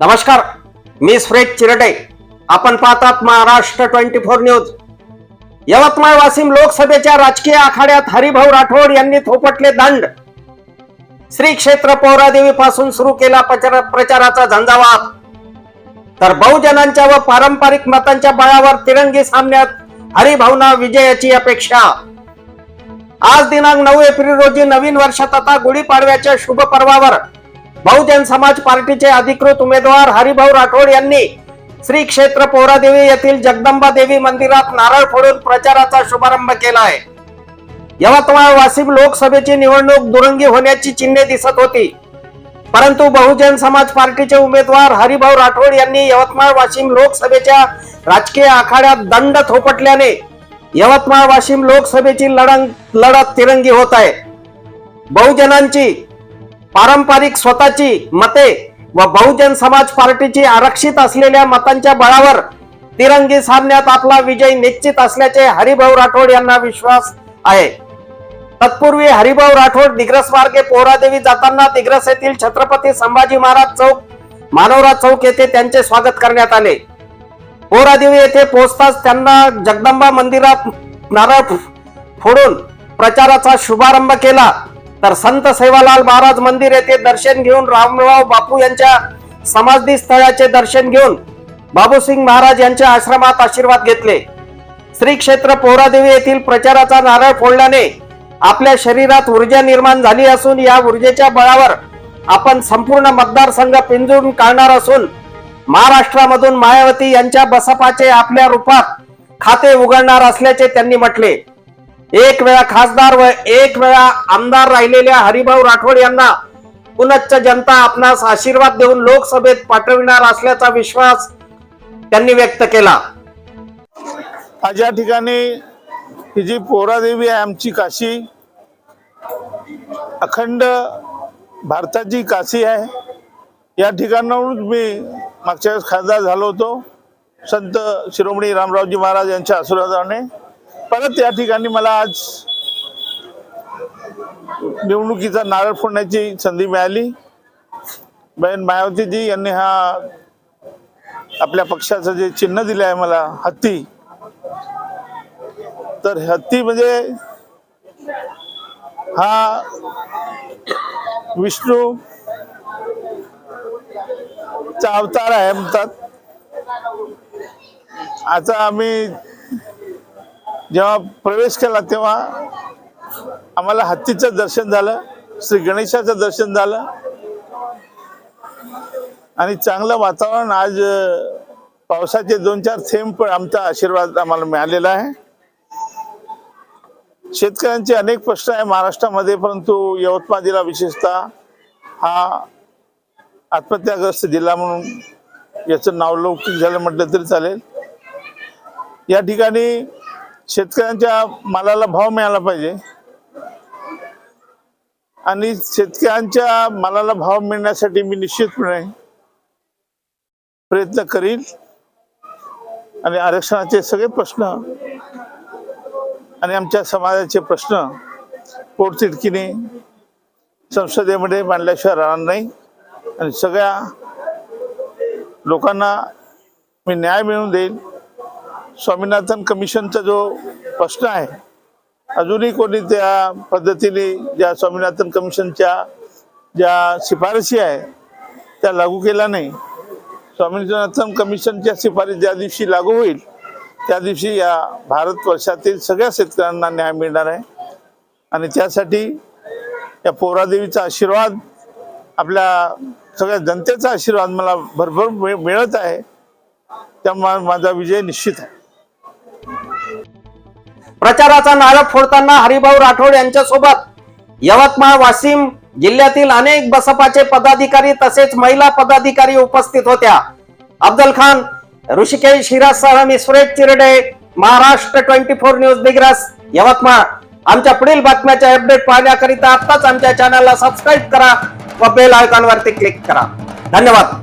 नमस्कार मी फ्रेड चिरडे. आपण पाहतात Maharashtra twenty four news. Yavatmal Washim लोकसभेच्या राजकीय आखाड्यात हरिभाऊ राठोड यांनी थोपटले दंड. श्री क्षेत्र पौरादेवी पासून सुरू केला प्रचार- प्रचाराचा झंझावात तर बहुजनांच्या व पारंपरिक मतांच्या बळावर तिरंगी सामन्यात हरिभाऊना विजयाची अपेक्षा. आज दिनांक नऊ एप्रिल रोजी नवीन वर्षात आता गुढीपाडव्याच्या शुभ पर्वावर बहुजन समाज पार्टीचे अधिकृत उमेदवार हरिभाऊ राठोड यांनी श्री क्षेत्र पोरादेवी येथील जगदंबा देवी मंदिरात नारळ फोडून प्रचाराचा शुभारंभ केला आहे. यवतमाळ वाशिम लोकसभेची निवडणूक दुरंगी होण्याची चिन्हे दिसत होती. परंतु बहुजन समाज पार्टीचे उमेदवार हरिभाऊ राठोड यांनी यवतमाळ वाशिम लोकसभेच्या राजकीय आखाड्यात दंड थोपटल्याने यवतमाळ वाशिम लोकसभेची लढण लढत तिरंगी होत आहे. बहुजनांची पारंपरिक स्वतःची मते व बहुजन समाज पार्टीची आरक्षित असलेल्या मतांच्या बळावर तिरंगी सामन्यात आपला विजय निश्चित असल्याचे हरिभाऊ राठोड यांना विश्वास आहे. तत्पूर्वी हरिभाऊ राठोड दिग्रस मार्गे पोहरादेवी जाताना दिग्रस येथील छत्रपती संभाजी महाराज चौक मानवराज चौक येथे त्यांचे स्वागत करण्यात आले. पोहरादेवी येथे पोहोचताच त्यांना जगदंबा मंदिरात नारळ फोडून प्रचाराचा शुभारंभ केला. तर संत सेवालाल महाराज मंदिर येथे दर्शन घेऊन रामराव बापू यांच्या समाधी स्थळाचे दर्शन घेऊन बाबूसिंग महाराज यांच्या आश्रमात आशीर्वाद घेतले. श्री क्षेत्र पोहरादेवी येथील प्रचाराचा नारळ फोडल्याने आपल्या शरीरात ऊर्जा निर्माण झाली असून या ऊर्जेच्या बळावर आपण संपूर्ण मतदारसंघ पिंजून काढणार असून महाराष्ट्रामधून मायावती यांच्या बसपाचे आपल्या रूपात खाते उघडणार असल्याचे त्यांनी म्हटले. एक वेळा खासदार व एक वेळा आमदार राहिलेल्या हरिभाऊ राठोड यांना पुनच्च जनता आपणास आशीर्वाद देऊन लोकसभेत पाठविणार असल्याचा विश्वास त्यांनी व्यक्त केला. आज या ठिकाणी ही जी पोहरादेवी आहे आमची काशी अखंड भारताची काशी आहे या ठिकाणाहून मी मागच्या वेळेस खासदार झालो होतो. संत शिरोमणी रामरावजी महाराज यांच्या आशीर्वादाने परत या ठिकाणी मला आज निवडणुकीचा नारळ फोडण्याची संधी मिळाली. बहीण मायावतीजी यांनी हा आपल्या पक्षाचं जे चिन्ह दिलं आहे मला हत्ती. तर हत्ती म्हणजे हा विष्णू चा अवतार आहे म्हणतात. आता आम्ही जेव्हा प्रवेश केला तेव्हा आम्हाला हत्तीचं दर्शन झालं श्री गणेशाचं दर्शन झालं. आणि चांगलं वातावरण आज पावसाचे दोन चार थेंब पण आमचा आशीर्वाद आम्हाला मिळालेला आहे. शेतकऱ्यांचे अनेक प्रश्न आहे महाराष्ट्रामध्ये परंतु यवतमाळ जिल्हा विशेषतः हा आत्महत्याग्रस्त जिल्हा म्हणून याचं नाव लौकिक झालं म्हटलं तरी चालेल. या ठिकाणी शेतकऱ्यांच्या मालाला भाव मिळाला पाहिजे. आणि शेतकऱ्यांच्या मालाला भाव मिळण्यासाठी मी निश्चितपणे प्रयत्न करीन. आणि आरक्षणाचे सगळे प्रश्न आणि आमच्या समाजाचे प्रश्न पोटतिडकीने संसदेमध्ये मांडल्याशिवाय राहणार नाही. आणि सगळ्या लोकांना मी न्याय मिळवून देईल स्वामीनाथन कमिशनचा जो प्रश्न आहे अजूनही कोणी त्या पद्धतीने ज्या स्वामीनाथन कमिशनच्या ज्या शिफारशी आहे त्या लागू केल्या नाही. स्वामीनाथन कमिशनच्या शिफारस ज्या दिवशी लागू होईल त्या दिवशी या भारतवर्षातील सगळ्या शेतकऱ्यांना न्याय मिळणार आहे. आणि त्यासाठी या पोरादेवीचा आशीर्वाद आपल्या सगळ्या जनतेचा आशीर्वाद मला भरभर मिळत आहे. त्यामुळे माझा विजय निश्चित आहे. प्रचाराचा नारळ फोडताना हरिभाऊ राठोड यांच्यासोबत यवतमाळ वाशिम जिल्ह्यातील अनेक बसपाचे पदाधिकारी तसेच महिला पदाधिकारी उपस्थित होत्या. अफजल खान ऋषिकेश हिरासह मी Suresh Chirde Maharashtra twenty four news Digras Yavatmal. आमच्या पुढील बातम्याच्या अपडेट पाहण्याकरिता आत्ताच आमच्या चॅनलला सबस्क्राईब करा व बेल आयकॉनवरती क्लिक करा. धन्यवाद.